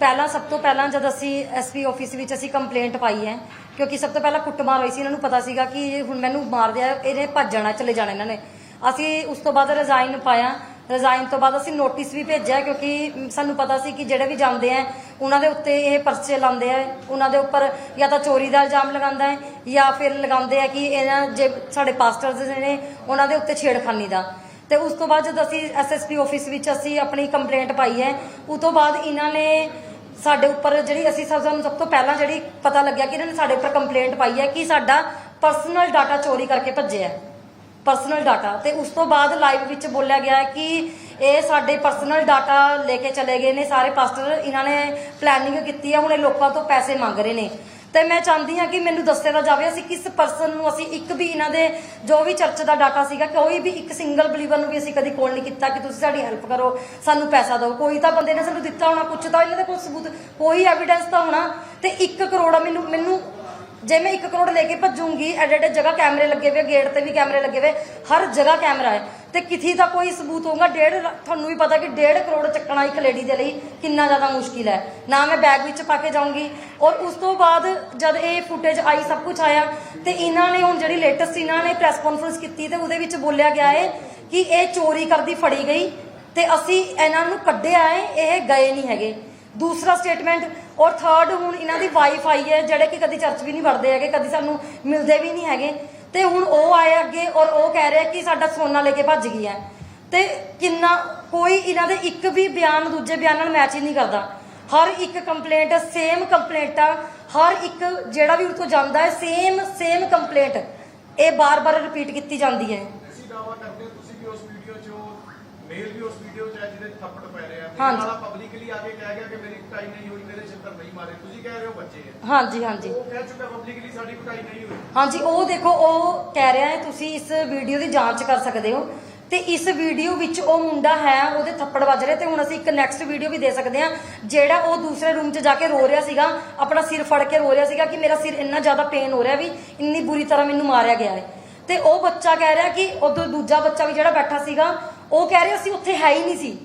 ਪਹਿਲਾਂ ਸਭ ਤੋਂ ਪਹਿਲਾਂ ਜਦ ਅਸੀਂ ਐਸਪੀ ਆਫਿਸ ਵਿੱਚ ਅਸੀਂ ਕੰਪਲੇਂਟ ਪਾਈ ਹੈ, ਕਿਉਂਕਿ ਸਭ ਤੋਂ ਪਹਿਲਾਂ ਕੁੱਟਮਾਰ ਹੋਈ ਸੀ, ਇਹਨਾਂ ਨੂੰ ਪਤਾ ਸੀਗਾ ਕਿ ਇਹ ਹੁਣ ਮੈਨੂੰ ਮਾਰ ਦਿਆ ਇਹਨੇ ਭੱਜ ਜਾਣਾ, ਚਲੇ ਜਾਣਾ ਇਹਨਾਂ ਨੇ। ਅਸੀਂ ਉਸ ਤੋਂ ਬਾਅਦ ਰਿਜ਼ਾਈਨ ਪਾਇਆ। ਰਿਜ਼ਾਈਨ ਤੋਂ ਬਾਅਦ ਅਸੀਂ ਨੋਟਿਸ ਵੀ ਭੇਜਿਆ, ਕਿਉਂਕਿ ਸਾਨੂੰ ਪਤਾ ਸੀ ਕਿ ਜਿਹੜੇ ਵੀ ਜਾਂਦੇ ਆ ਉਹਨਾਂ ਦੇ ਉੱਤੇ ਇਹ ਪਰਚੇ ਲਾਉਂਦੇ ਆ ਉਹਨਾਂ ਦੇ ਉੱਪਰ ਜਾਂ ਤਾਂ ਚੋਰੀ ਦਾ ਇਲਜ਼ਾਮ ਲਗਾਉਂਦਾ ਹੈ, ਜਾਂ ਫਿਰ ਲਗਾਉਂਦੇ ਆ ਕਿ ਇਹਨਾਂ ਜੇ ਸਾਡੇ ਪਾਸਟਰਸ ਨੇ ਉਹਨਾਂ ਦੇ ਉੱਤੇ ਛੇੜਖਾਨੀ ਦਾ। ਤੇ ਉਸ ਤੋਂ ਬਾਅਦ ਜਦ ਅਸੀਂ ਐਸਐਸਪੀ ਆਫਿਸ ਵਿੱਚ ਅਸੀਂ ਆਪਣੀ ਕੰਪਲੇਂਟ ਪਾਈ ਹੈ, ਉਸ ਤੋਂ ਬਾਅਦ ਇਹਨਾਂ ਨੇ ਸਾਡੇ ਉੱਪਰ ਜਿਹੜੀ ਅਸੀਂ ਸਭ ਸਾਨੂੰ ਸਭ ਤੋਂ ਪਹਿਲਾਂ ਜਿਹੜੀ ਪਤਾ ਲੱਗਿਆ ਕਿ ਇਹਨਾਂ ਨੇ ਸਾਡੇ ਉੱਪਰ ਕੰਪਲੇਂਟ ਪਾਈ ਹੈ ਕਿ ਸਾਡਾ ਪਰਸਨਲ ਡਾਟਾ ਚੋਰੀ ਕਰਕੇ ਭੱਜਿਆ ਹੈ। ਪਰਸਨਲ ਡਾਟਾ ਤੇ ਉਸ ਤੋਂ ਬਾਅਦ ਲਾਈਵ ਵਿੱਚ ਬੋਲਿਆ ਗਿਆ ਕਿ ਇਹ ਸਾਡੇ ਪਰਸਨਲ ਡਾਟਾ ਲੈ ਕੇ ਚਲੇ ਗਏ ਨੇ, ਸਾਰੇ ਪਾਸਟਰ ਇਹਨਾਂ ਨੇ ਪਲੈਨਿੰਗ ਕੀਤੀ ਹੈ, ਹੁਣ ਇਹ ਲੋਕਾਂ ਤੋਂ ਪੈਸੇ ਮੰਗ ਰਹੇ ਨੇ। ਤੇ ਮੈਂ ਚਾਹੁੰਦੀ ਹਾਂ ਕਿ ਮੈਨੂੰ ਦੱਸਿਆ ਤਾਂ ਜਾਵੇ ਅਸੀਂ ਕਿਸ ਪਰਸਨ ਨੂੰ, ਅਸੀਂ ਇੱਕ ਵੀ ਇਹਨਾਂ ਦੇ ਜੋ ਵੀ ਚਰਚ ਦਾ ਡਾਟਾ ਸੀਗਾ, ਕੋਈ ਵੀ ਇੱਕ ਸਿੰਗਲ ਬਲੀਵਰ ਨੂੰ ਵੀ ਅਸੀਂ ਕਦੀ ਕੋਲ ਨਹੀਂ ਕੀਤਾ ਕਿ ਤੁਸੀਂ ਸਾਡੀ ਹੈਲਪ ਕਰੋ, ਸਾਨੂੰ ਪੈਸਾ ਦਿਓ। ਕੋਈ ਤਾਂ ਬੰਦੇ ਨੇ ਸਾਨੂੰ ਦਿੱਤਾ ਹੋਣਾ, ਕੁਛ ਤਾਂ ਇਹਨਾਂ ਦੇ ਕੋਲ ਸਬੂਤ, ਕੋਈ ਐਵੀਡੈਂਸ ਤਾਂ ਹੋਣਾ। ਤੇ 1 ਕਰੋੜ ਮੈਨੂੰ ਮੈਨੂੰ ਜੇ ਮੈਂ 1 ਕਰੋੜ ਲੈ ਕੇ ਭੱਜੂਗੀ, ਐਡੇ ਐਡੇ ਜਗ੍ਹਾ ਕੈਮਰੇ ਲੱਗੇ ਹੋਏ ਗੇਟ ਤੇ ਵੀ ਕੈਮਰੇ ਲੱਗੇ ਹੋਏ, ਹਰ ਜਗ੍ਹਾ ਕੈਮਰਾ ਹੈ। ਤੇ ਕਿਥੀ ਦਾ ਕੋਈ ਸਬੂਤ ਹੋਊਗਾ? ਡੇਢ ਤੁਹਾਨੂੰ ਵੀ ਪਤਾ ਕਿ ਡੇਢ ਕਰੋੜ ਚੱਕਣਾ ਇੱਕ ਲੇਡੀ ਦੇ ਲਈ ਕਿੰਨਾ ਜ਼ਿਆਦਾ ਮੁਸ਼ਕਿਲ ਹੈ। ਨਾ ਮੈਂ ਬੈਗ ਵਿੱਚ ਪਾ ਕੇ ਜਾਊਂਗੀ। ਔਰ ਉਸ ਤੋਂ ਬਾਅਦ ਜਦ ਇਹ ਫੁਟੇਜ ਆਈ, ਸਭ ਕੁਝ ਆਇਆ, ਤੇ ਇਹਨਾਂ ਨੇ ਹੁਣ ਜਿਹੜੀ ਲੇਟੈਸਟ ਇਹਨਾਂ ਨੇ ਪ੍ਰੈਸ ਕਾਨਫਰੰਸ ਕੀਤੀ ਤੇ ਉਹਦੇ ਵਿੱਚ ਬੋਲਿਆ ਗਿਆ ਹੈ ਕਿ ਇਹ ਚੋਰੀ ਕਰਦੀ ਫੜੀ ਗਈ ਤੇ ਅਸੀਂ ਇਹਨਾਂ ਨੂੰ ਕੱਢਿਆ ਹੈ, ਇਹ ਗਏ ਨਹੀਂ ਹੈਗੇ। ਦੂਸਰਾ ਸਟੇਟਮੈਂਟ ਔਰ ਥਰਡ ਹੁਣ ਇਹਨਾਂ ਦੀ ਵਾਈਫ ਆਈ ਹੈ, ਜਿਹੜੇ ਕਿ ਕਦੀ ਚਰਚ ਵੀ ਨਹੀਂ ਵੜਦੇ ਹੈਗੇ, ਕਦੀ ਸਾਨੂੰ ਮਿਲਦੇ ਵੀ ਨਹੀਂ ਹੈਗੇ। ਤੇ ਹੁਣ ਉਹ ਆਏ ਅੱਗੇ, ਔਰ ਉਹ ਕਹਿ ਰਿਹਾ ਕਿ ਸਾਡਾ ਸੋਨਾ ਲੈ ਕੇ ਭੱਜ ਗਈ ਹੈ। ਤੇ ਕਿੰਨਾ, ਕੋਈ ਇਹਨਾਂ ਦੇ ਇੱਕ ਵੀ ਬਿਆਨ, ਦੂਜੇ ਬਿਆਨ ਨਾਲ ਮੈਚ ਹੀ ਨਹੀਂ ਕਰਦਾ। ਹਰ ਇੱਕ ਕੰਪਲੇਂਟ ਸੇਮ ਕੰਪਲੇਂਟ ਆ। ਹਰ ਇੱਕ ਜਿਹੜਾ ਵੀ ਉਹ ਤੋਂ ਜਾਂਦਾ ਹੈ ਸੇਮ ਸੇਮ ਕੰਪਲੇਂਟ ਇਹ ਬਾਰ-ਬਾਰ ਰਿਪੀਟ ਕੀਤੀ ਜਾਂਦੀ ਹੈ। ਤੁਸੀਂ ਦਾਵਾ ਕਰਦੇ ਹੋ ਤੁਸੀਂ ਵੀ ਉਸ ਵੀਡੀਓ 'ਚ ਉਹ ਮੇਲ ਵੀ ਉਸ ਵੀਡੀਓ 'ਚ ਹੈ ਜਿਹਦੇ ਥੱਪੜ ਪੈ ਰਹੇ ਆ। ਹਾਂਜੀ। ਵਾਲਾ ਪਬਲਿਕਲੀ ਆ ਕੇ ਕਹਿ ਗਿਆ ਕਿ ਮੇਰੀ ਕੁਟਾਈ ਨਹੀਂ ਹੋਈ ਮੇਰੇ ਛਿੱਤਰ ਨਹੀਂ ਮਾਰੇ। ਤੁਸੀਂ ਕਹਿ ਰਹੇ ਹੋ ਬੱਚੇ ਆ। ਹਾਂਜੀ ਹਾਂਜੀ। ਉਹ ਕਹਿ ਚੁੱਕਾ ਪਬਲਿਕਲੀ ਸਾਡੀ ਕੁਟਾਈ ਨਹੀਂ ਹੋਈ। ਹਾਂਜੀ ਉਹ ਦੇਖੋ ਉਹ ਕਹਿ ਰਿਹਾ ਹੈ ਤੁਸੀਂ ਇਸ ਵੀਡੀਓ ਦੀ ਜਾਂਚ ਕਰ ਸਕਦੇ ਹੋ। ਤੇ ਇਸ ਵੀਡੀਓ ਵਿੱਚ ਉਹ ਮੁੰਡਾ ਹੈ ਉਹਦੇ ਥੱਪੜ ਵੱਜ ਰਹੇ ਤੇ ਹੁਣ ਅਸੀਂ ਇੱਕ ਨੈਕਸਟ ਵੀਡੀਓ ਵੀ ਦੇ ਸਕਦੇ ਹਾਂ ਜਿਹੜਾ ਉਹ ਦੂਸਰੇ ਰੂਮ 'ਚ ਜਾ ਕੇ ਰੋ ਰਿਹਾ ਸੀਗਾ ਆਪਣਾ ਸਿਰ ਫੜ ਕੇ ਰੋ ਰਿਹਾ ਸੀਗਾ ਕਿ ਮੇਰਾ ਸਿਰ ਇੰਨਾ ਜ਼ਿਆਦਾ ਪੇਨ ਹੋ ਰਿਹਾ ਵੀ ਇੰਨੀ ਬੁਰੀ ਤਰ੍ਹਾਂ ਮੈਨੂੰ ਮਾਰਿਆ ਗਿਆ ਹੈ। ਤੇ ਉਹ ਬੱਚਾ ਕਹਿ ਰਿਹਾ ਕਿ ਉਦੋਂ ਦੂਜਾ ਬੱਚਾ ਵੀ ਜਿਹੜਾ ਬੈਠਾ ਸੀਗਾ ਉਹ ਕਹਿ ਰਿਹਾ ਸੀ ਉੱਥੇ ਹੈ ਹੀ ਨਹੀਂ ਸੀ।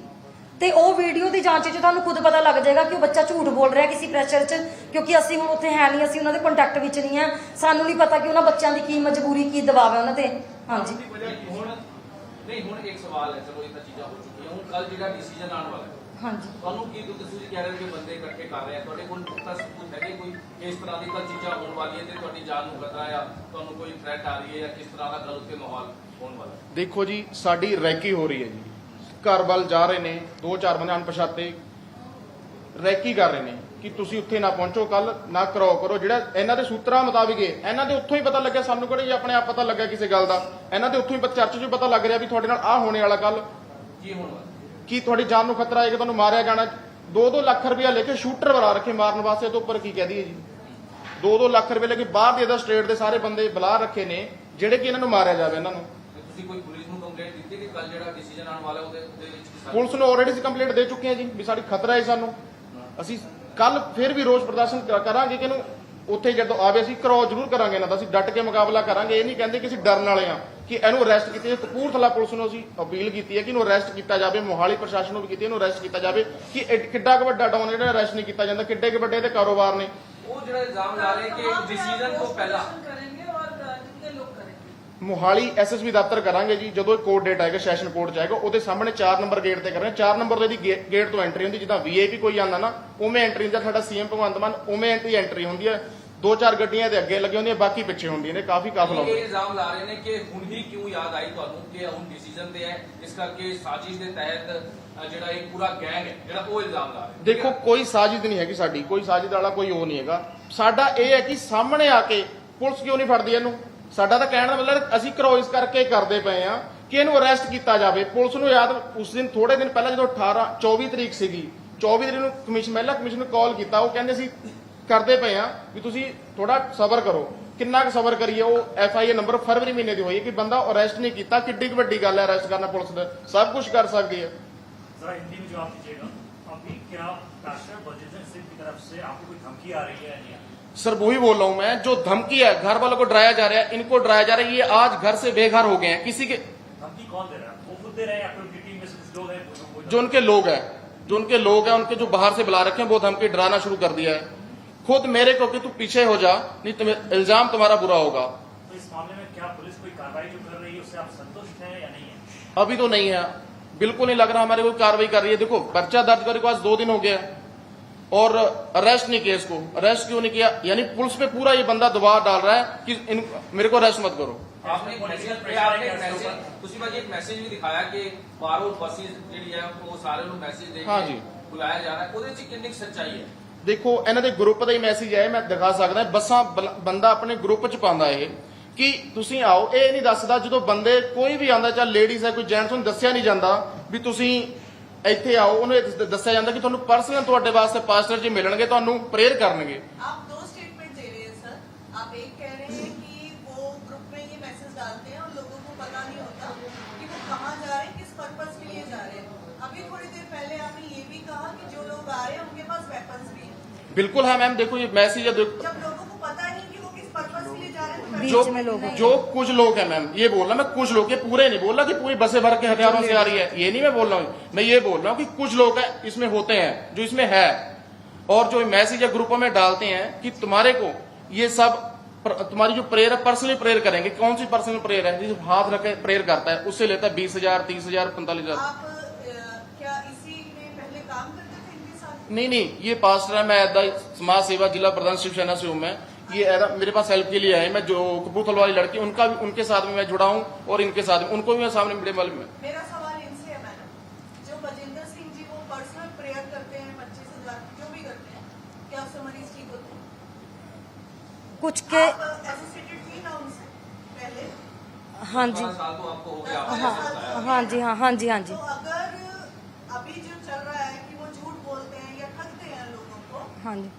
ਤੇ ਉਹ ਵੀਡੀਓ ਦੀ ਜਾਂਚ 'ਚ ਤੁਹਾਨੂੰ ਖੁਦ ਪਤਾ ਲੱਗ ਜਾਏਗਾ ਕਿ ਉਹ ਬੱਚਾ ਝੂਠ ਬੋਲ ਰਿਹਾ ਕਿਸੇ ਪ੍ਰੈਸ਼ਰ 'ਚ ਕਿਉਂਕਿ ਅਸੀਂ ਹੁਣ ਉੱਥੇ ਹੈ ਨਹੀਂ ਅਸੀਂ ਉਹਨਾਂ ਦੇ ਕੰਟੈਕਟ ਵਿੱਚ ਨਹੀਂ ਆ। ਸਾਨੂੰ ਨਹੀਂ ਪਤਾ ਕਿ ਉਹਨਾਂ ਬੱਚਿਆਂ ਦੀ ਕੀ ਮਜਬੂਰੀ ਕੀ ਦਬਾਅ ਹੈ ਉਹਨਾਂ ਤੇ। ਹਾਂਜੀ। ਨਹੀਂ ਹੁਣ ਇੱਕ ਸਵਾਲ ਹੈ ਚਲੋ ਇਹ ਤਾਂ ਚੀਜ਼ਾਂ ਹੋ ਚੁੱਕੀਆਂ। ਹੁਣ ਕੱਲ ਜਿਹੜਾ ਡਿਸੀਜਨ ਆਉਣ ਵਾਲਾ ਹਾਂਜੀ। ਤੁਹਾਨੂੰ ਕੀ ਤੁਸੀਂ ਕਹਿ ਰਹੇ ਹੋ ਕਿ ਬੰਦੇ ਇਕੱਠੇ ਕਰ ਰਹੇ ਆ। ਤੁਹਾਡੇ ਕੋਲ ਪੁਖਤਾ ਸਬੂਤ ਹੈਗੇ ਕੋਈ? ਇਸ ਤਰ੍ਹਾਂ ਦੀ ਕੱਲ ਚੀਜ਼ਾਂ ਹੋਣ ਵਾਲੀਆਂ ਤੇ ਤੁਹਾਡੀ ਜਾਨ ਨੂੰ ਖਤਰਾ ਆ ਤੁਹਾਨੂੰ ਕੋਈ ਥ੍ਰੈਟ ਆ ਰਹੀ ਹੈ ਜਾਂ ਕਿਸ ਤਰ੍ਹਾਂ ਦਾ ਕੱਲ ਉੱਤੇ ਮਾਹੌਲ? ਦੇਖੋ ਜੀ ਸਾਡੀ ਰੈਕੀ ਹੋ ਰਹੀ ਹੈ ਜੀ। ਘਰ ਵੱਲ ਜਾ ਰਹੇ ਨੇ ਦੋ ਚਾਰ ਬੰਦੇ ਅਣਪਛਾਤੇ ਰੈਕੀ ਕਰ ਰਹੇ ਨੇ ਕਿ ਤੁਸੀਂ ਉੱਥੇ ਨਾ ਪਹੁੰਚੋ ਕੱਲ ਨਾ ਕਰਾਓ ਕਰੋ। ਜਿਹੜਾ ਇਹਨਾਂ ਦੇ ਸੂਤਰਾਂ ਮੁਤਾਬਿਕ ਇਹ ਇਹਨਾਂ ਦੇ ਉੱਥੋਂ ਹੀ ਪਤਾ ਲੱਗਿਆ ਸਾਨੂੰ ਕਿਹੜਾ ਜੀ ਆਪਣੇ ਆਪ ਪਤਾ ਲੱਗਿਆ ਕਿਸੇ ਗੱਲ ਦਾ। ਇਹਨਾਂ ਦੇ ਉੱਥੋਂ ਹੀ ਚਰਚ 'ਚ ਪਤਾ ਲੱਗ ਰਿਹਾ ਵੀ ਤੁਹਾਡੇ ਨਾਲ ਆਹ ਹੋਣੇ ਵਾਲਾ ਕੱਲ ਕੀ ਹੋਣ ਵਾਲਾ? ਕੀ ਤੁਹਾਡੀ ਜਾਨ ਨੂੰ ਖਤਰਾ ਹੈ ਕਿ ਤੁਹਾਨੂੰ ਮਾਰਿਆ ਜਾਣਾ? 2-2 ਲੱਖ ਰੁਪਇਆ ਲੈ ਕੇ ਸ਼ੂਟਰ ਬਣਾ ਰੱਖੇ ਮਾਰਨ ਵਾਸਤੇ ਤੋਂ ਉੱਪਰ ਕੀ ਕਹਿ ਦਈਏ ਜੀ? 2-2 ਲੱਖ ਰੁਪਏ ਲੈ ਕੇ ਬਾਹਰ ਦੇ ਦਾ ਸਟੇਟ ਦੇ ਸਾਰੇ ਬੰਦੇ ਬੁਲਾ ਰੱਖੇ ਨੇ ਜਿਹੜੇ ਕਿ ਇਹਨਾਂ ਨੂੰ ਮਾਰਿਆ ਜਾਵੇ ਇਹਨਾਂ ਨੂੰ। ਤੁਸੀਂ ਕੋਈ ਪੁਲਿਸ ਨੂੰ ਕੰਪਲੇਂਟ ਦਿੱਤੀ ਕਿ ਕੱਲ ਜਿਹੜਾ ਡਿਸੀਜਨ ਆਉਣ ਵਾਲਾ ਉਹਦੇ ਉਹਦੇ ਵਿੱਚ ਕਿਸਾਨ- ਪੁਲਿਸ ਨੂੰ ਆਲਰੇਡੀ ਅਸੀਂ ਕੰਪਲੇਂਟ ਦੇ ਚੁੱਕੇ ਹਾਂ ਜੀ ਵੀ ਸਾਡੀ ਖਤਰਾ ਹੈ ਸਾਨੂੰ ਅਸੀਂ ਕੱਲ ਫਿਰ ਵੀ ਰੋਸ ਪ੍ਰਦਰਸ਼ਨ ਕ- ਕਰਾਂਗੇ ਕਿ ਇਹਨੂੰ ਉੱਥੇ ਜਦੋਂ ਆਵੇ ਅਸੀਂ ਕਰੋ ਜ਼ਰੂਰ ਕਰਾਂਗੇ ਇਹਨਾਂ ਦਾ ਅਸੀਂ ਡਟ ਕੇ ਮੁਕਾਬਲਾ ਕਰਾਂਗੇ ਇਹ ਨਹੀਂ ਕਹਿੰਦੇ ਕਿ ਅਸੀਂ ਡਰਨ ਵਾਲੇ ਆ ਕਿ ਇਹਨੂੰ ਅਰੈਸਟ ਕੀਤੀ ਜਾਵੇ ਕਪੂਰਥਲਾ ਪੁਲਿਸ ਨੂੰ ਅਸੀਂ ਅਪੀਲ ਕੀਤੀ ਹੈ ਕਿ ਇਹਨੂੰ ਅਰੈਸਟ ਕੀਤਾ ਜਾਵੇ ਮੋਹਾਲੀ ਪ੍ਰਸ਼ਾਸਨ ਨੂੰ ਵੀ ਕੀਤੀ ਇਹਨੂੰ ਅਰੈਸਟ ਕੀਤਾ ਜਾਵੇ ਕਿ ਇਹ ਕਿੱਡਾ ਕੁ ਵੱਡਾ ਡਾਊਨ ਜਿਹੜਾ ਅਰੈਸਟ ਨਹੀਂ ਕੀਤਾ ਜਾਂਦਾ ਕਿੱਡੇ ਕੁ ਵੱਡੇ ਇਹਦੇ ਕਾਰੋਬਾਰ ਨੇ ਉਹ ਜਿਹੜਾ ਇਲਜ਼ਾਮ ਲਾ ਰਹੇ ਕਿ ਡਿਸੀਜਨ ਤੋਂ ਪਹਿਲਾਂ करेंगे ਮੋਹਾਲੀ ਐਸਐਸਬੀ ਦਫ਼ਤਰ ਕਰਾਂਗੇ ਜੀ ਜਦੋਂ ਕੋਰਟ ਡੇਟ ਆਏਗਾ ਸੈਸ਼ਨ ਕੋਰਟ ਚ ਆਏਗਾ ਉਹਦੇ ਸਾਹਮਣੇ 4 ਨੰਬਰ ਗੇਟ ਤੇ ਕਰਾਂਗੇ। 4 ਨੰਬਰ ਦੀ ਗੇਟ ਤੋਂ ਐਂਟਰੀ ਹੁੰਦੀ ਜਿੱਦਾਂ ਵੀਆਈਪੀ ਕੋਈ ਆਂਦਾ ਨਾ ਉਵੇਂ ਐਂਟਰੀ ਹੁੰਦਾ ਸਾਡਾ ਸੀਐਮ ਭਗਵੰਤ ਮਾਨ ਉਵੇਂ ਐਂਟਰੀ ਐਂਟਰੀ ਹੁੰਦੀ ਹੈ। ਦੋ ਚਾਰ ਗੱਡੀਆਂ ਦੇ ਅੱਗੇ ਲੱਗੀਆਂ ਹੁੰਦੀਆਂ ਬਾਕੀ ਪਿੱਛੇ ਹੁੰਦੀਆਂ ਨੇ ਕਾਫੀ ਕਾਫਲਾ ਇਹ ਹੁੰਦਾ। ਇਲਜ਼ਾਮ ਲਾ ਰਹੇ ਨੇ ਕਿ ਹੁਣ ਹੀ ਕਿਉਂ ਯਾਦ ਆਈ ਤੁਹਾਨੂੰ ਕਿ ਹੁਣ ਡਿਸੀਜਨ ਤੇ ਹੈ ਇਸ ਕਰਕੇ ਸਾਜ਼ਿਸ਼ ਦੇ ਤਹਿਤ ਜਿਹੜਾ ਇਹ ਪੂਰਾ ਗੈਂਗ ਹੈ ਜਿਹੜਾ ਉਹ ਇਲਜ਼ਾਮ ਲਾ ਰਹੇ। ਦੇਖੋ ਕੋਈ ਸਾਜ਼ਿਸ਼ ਨਹੀਂ ਹੈਗੀ ਸਾਡੀ ਕੋਈ ਸਾਜ਼ਿਸ਼ ਵਾਲਾ ਕੋਈ ਉਹ ਨਹੀਂ ਹੈਗਾ। ਸਾਡਾ ਇਹ ਹੈ ਕਿ ਸਾਹਮਣੇ ਆ ਕੇ ਪੁਲਿਸ ਕਿਉਂ ਨਹੀਂ ਫੜਦੀ ਇਹਨੂੰ? ਸਾਡਾ ਤਾਂ ਕਹਿਣ ਦਾ ਮਤਲਬ ਅਸੀਂ ਕਰੋਇਸ ਕਰਕੇ ਕਰਦੇ ਪਏ ਆ ਕਿ ਇਹਨੂੰ ਅਰੈਸਟ ਕੀਤਾ ਜਾਵੇ ਪੁਲਿਸ ਨੂੰ ਯਾਦ ਉਸ ਦਿਨ ਥੋੜੇ ਦਿਨ ਪਹਿਲਾਂ ਜਦੋਂ 18 24 ਤਰੀਕ ਸੀਗੀ 24 ਤਰੀਕ ਨੂੰ ਕਮਿਸ਼ਨ ਮਹਿਲਾ ਕਮਿਸ਼ਨ ਨੂੰ ਕਾਲ ਕੀਤਾ ਉਹ ਕਹਿੰਦੇ ਸੀ ਕਰਦੇ ਪਏ ਆ ਵੀ ਤੁਸੀਂ ਥੋੜਾ ਸਬਰ ਕਰੋ ਕਿੰਨਾ ਕੁ ਸਬਰ ਕਰੀਏ ਉਹ ਐਫ ਆਈ ਨੰਬਰ ਫਰਵਰੀ ਮਹੀਨੇ ਦੀ ਹੋਈ ਹੈ ਕਿ ਬੰਦਾ ਅਰੈਸਟ ਨਹੀਂ ਕੀਤਾ ਕਿੱਡੀ ਕੁ ਵੱਡੀ ਗੱਲ ਹੈ ਅਰੈਸਟ ਕਰਨਾ ਪੁਲਿਸ ਦਾ ਸਭ ਕੁਝ ਕਰ ਸਕਦੀ ਹੈ जरा हिंदी में जवाब दीजिएगा अभी क्या राष्ट्रीय बजट सिंह की तरफ से आपको कोई धमकी आ रही है या नहीं आ रही? सर वही बोल रहा हूँ मैं जो धमकी है घर वालों को डराया जा रहा है इनको डराया जा रहा है ये आज घर से बेघर हो गए हैं। किसी के धमकी कौन दे रहा है? वो खुद दे रहे हैं उनकी टीम में से कुछ लोग हैं? जो उनके लोग हैं जो उनके लोग हैं उनके जो बाहर से बुला रखे हैं वो धमकी डराना शुरू कर दिया है। खुद मेरे को कि तू पीछे हो जा नहीं तुम्हें इल्ज़ाम तुम्हारा बुरा होगा। तो इस मामले में क्या पुलिस कोई कार्रवाई जो कर रही है उससे आप संतुष्ट हैं या नहीं है? अभी तो नहीं है। बिल्कुल नहीं लग रहा हमारे कोई कार्रवाई कर रही है। देखो पर्चा दर्ज करे को आज दो दिन हो गया है। और अरेस्ट नहीं किया इसको अरेस्ट क्यों नहीं किया यानी पुलिस पे पूरा ये बंदा दबाव डाल रहा है कि इन, मेरे को अरेस्ट मत करो आपने एक ਮੈਸੇਜ Political आपने एक pressure है ਮੈਸੇਜ इसके ਤੁਸੀਂ ਭਾਜੀ ਇੱਕ ਮੈਸੇਜ ਵੀ ਦਿਖਾਇਆ ਕਿ ਬਾਹਰੋਂ ਬੱਸਿਸ ਜਿਹੜੀ ਹੈ ਉਹ ਸਾਰੇ ਨੂੰ ਮੈਸੇਜ ਦੇ ਹਾਂ ਕੇ ਜੀ। ਬੁਲਾਇਆ ਜਾ ਰਿਹਾ ਹੈ ਉਹਦੇ 'ਚ ਕਿੰਨੀ ਕੁ ਸੱਚਾਈ ਹੈ ਦੇਖੋ ਇਹਨਾਂ ਦੇ ਗਰੁੱਪ ਦਾ ਹੀ ਮੈਸੇਜ ਹੈ ਮੈਂ ਦਿਖਾ ਸਕਦਾ ਬੱਸਾਂ ਬਲ- ਬੰਦਾ ਆਪਣੇ ਗਰੁੱਪ ਚ ਪਾਉਂਦਾ ਇਹ ਕਿ ਤੁਸੀਂ ਆਓ ਇਹ ਨਹੀਂ ਦੱਸਦਾ ਜਦੋਂ ਬੰਦੇ ਕੋਈ ਵੀ ਆਉਂਦਾ ਚਾਹੇ ਲੇਡੀਜ਼ ਹੈ ਕੋਈ ਜੈਂਟਸ ਨੂੰ ਦੱਸਿਆ ਨਹੀਂ ਜਾਂਦਾ ਵੀ ਤੁਸੀਂ ਇੱਥੇ ਆਓ ਉਹਨੂੰ ਇਹ ਦੱਸ- ਦੱਸਿਆ ਜਾਂਦਾ ਕਿ ਤੁਹਾਨੂੰ ਪਰਸਨਲ ਤੁਹਾਡੇ ਵਾਸਤੇ ਪਾਸਟਰ ਜੀ ਮਿਲਣਗੇ ਤੁਹਾਨੂੰ ਪ੍ਰੇਅਰ ਕਰਨਗੇ आप दो स्टेटमेंट दे रहे हैं सर आप एक कह रहे हैं कि वो ग्रुप में ये मैसेज डालते हैं और लोगों को पता नहीं होता कि वो कहाँ जा रहे हैं किस पर्पज के लिए जा रहे हैं अभी थोड़ी देर पहले आपने ये भी कहा कि जो लोग आ रहे हैं उनके पास वेपन्स भी हैं बिल्कुल है मैम देखो ये मैसेज है देखो जब लोगों बीच जो में लोग जो कुछ लोग हैं मैम ये बोल रहा मैं कुछ लोग ये पूरे नहीं बोल रहा कि पूरी बसें भर के हथियारों से आ रही है। ये नहीं मैं बोल रहा हूँ मैं ये बोल रहा हूँ कि कुछ लोग हैं इसमें होते हैं जो इसमें है। और जो मैसेज या ग्रुपों में डालते हैं कि तुम्हारे को ये सब प्र- तुम्हारी जो प्रेयर है पर्सनली प्रेयर करेंगे। कौन सी पर्सनल प्रेयर है? जिस हाथ रखे प्रेयर करता है उससे लेता है बीस हज़ार तीस हज़ार पैंतालीस हज़ार। आप क्या इसी में पहले काम करते थे इनके साथ? नहीं नहीं ये पास्टर है मैं समाज सेवा जिला प्रधान शिवसेना से हूँ मैं। ये मेरे पास हेल्प के लिए आए मैं जो कपूरथल वाली लड़की उनका भी उनके साथ में मैं जुड़ा हूँ और इनके साथ में उनको भी मैं सामने मीडिया वाले में। मेरा सवाल इनसे है मैडम। जो बजेंद्र सिंह जी वो पर्सनल प्रेयर करते हैं पच्चीस हज़ार जो भी करते हैं क्या उससे मरीज़ ठीक होते हैं? कुछ के एसोसिएटेड थी ना उनसे पहले? हाँ जी। तो आपको हो गया हाँ, हाँ, हाँ जी हाँ हाँ जी हाँ जी। तो अगर अभी जो चल रहा है कि वो झूठ बोलते हैं या ठगते हैं लोगों को हाँ जी।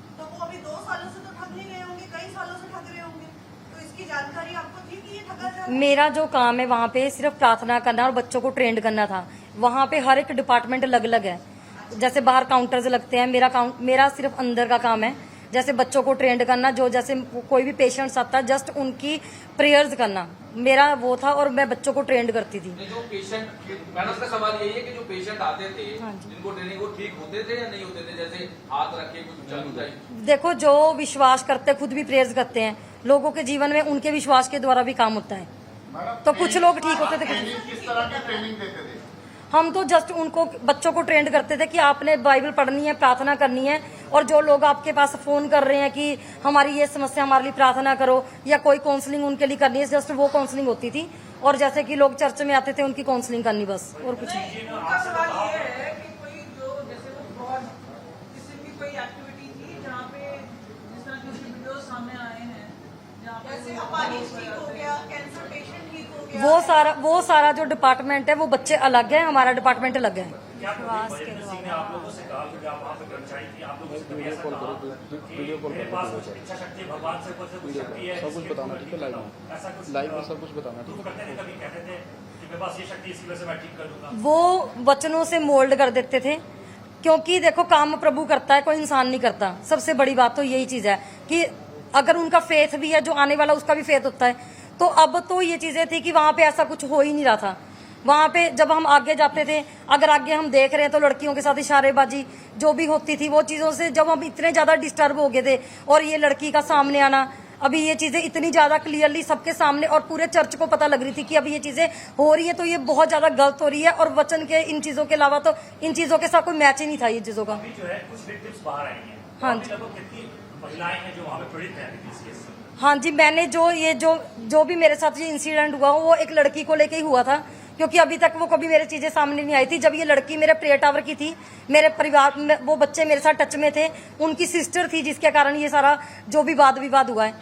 अभी दो सालों से तो ठग नहीं रहे होंगे, कई सालों से ठग रहे होंगे। तो इसकी जानकारी आपको थी कि ये ठगा मेरा जो काम है, वहाँ पे सिर्फ़ प्रार्थना करना और बच्चों को ट्रेंड करना था। वहाँ पे हर एक डिपार्टमेंट अलग अलग है। जैसे बाहर काउंटर्स लगते हैं, मेरा काउंट मेरा सिर्फ़ अंदर का काम है। जैसे बच्चों को ट्रेंड करना, जो जैसे कोई भी पेशेंट्स आता है जस्ट उनकी प्रेयर्स करना। मेरा वो था और मैं बच्चों को ट्रेंड करती थी। जो पेशेंट मैडम का सवाल यही है कि जो पेशेंट आते थे हाँ जी। जिनको ट्रेनिंग वो ठीक होते थे या नहीं होते थे? जैसे हाथ रख कुछ चालू देखो जो विश्वास करते खुद भी प्रेयर्स करते हैं। लोगों के जीवन में उनके विश्वास के द्वारा भी काम होता है। तो कुछ लोग ठीक होते थे किस तरह की ट्रेनिंग देते थे? हम तो जस्ट उनको बच्चों को ट्रेंड करते थे कि आपने बाइबल पढ़नी है प्रार्थना करनी है। और जो लोग आपके पास फ़ोन कर रहे हैं कि हमारी ये समस्या हमारे लिए प्रार्थना करो या कोई काउंसलिंग उनके लिए करनी है जस्ट वो काउंसलिंग होती थी। और जैसे कि लोग चर्च में आते थे उनकी काउंसलिंग करनी बस और कुछ नहीं। उनका सवाल ये है कि कोई जो जैसे वो फ्रॉड किसी की कोई एक्टिविटी थी जहाँ पे जिस तरह की वीडियो सामने आए हैं जहाँ पे जैसे अपाहिज ठीक हो गया कैंसर पेशेंट ठीक हो गया। वो सारा वो सारा जो डिपार्टमेंट है वो बच्चे अलग है हमारा डिपार्टमेंट अलग है। वो वचनों से मोल्ड कर देते थे क्योंकि देखो काम प्रभु करता है कोई इंसान नहीं करता। सबसे बड़ी बात तो यही चीज़ है कि अगर उनका फेथ भी है जो आने वाला उसका भी फेथ होता है। तो अब तो ये चीज़ें थी कि वहाँ पे ऐसा कुछ हो ही नहीं रहा था। वहाँ पे जब हम आगे जाते थे अगर आगे हम देख रहे हैं तो लड़कियों के साथ इशारेबाजी जो भी होती थी वो चीज़ों से जब हम इतने ज़्यादा डिस्टर्ब हो गए थे और ये लड़की का सामने आना अभी ये चीज़ें इतनी ज़्यादा क्लियरली सबके सामने और पूरे चर्च को पता लग रही थी कि अभी ये चीज़ें हो रही है तो ये बहुत ज़्यादा गलत हो रही है और वचन के इन चीज़ों के अलावा तो इन चीज़ों के साथ कोई मैच ही नहीं था ये चीज़ों का। है जो। हाँ जी मैंने जो ये जो जो भी मेरे साथ ये इंसिडेंट हुआ वो एक लड़की को लेके ही हुआ था। क्योंकि अभी तक वो कभी मेरे चीजें सामने नहीं आई थी जब ये लड़की मेरे प्रे टावर की थी मेरे परिवार में वो बच्चे मेरे साथ टच में थे उनकी सिस्टर थी जिसके कारण ये सारा जो भी वाद विवाद हुआ है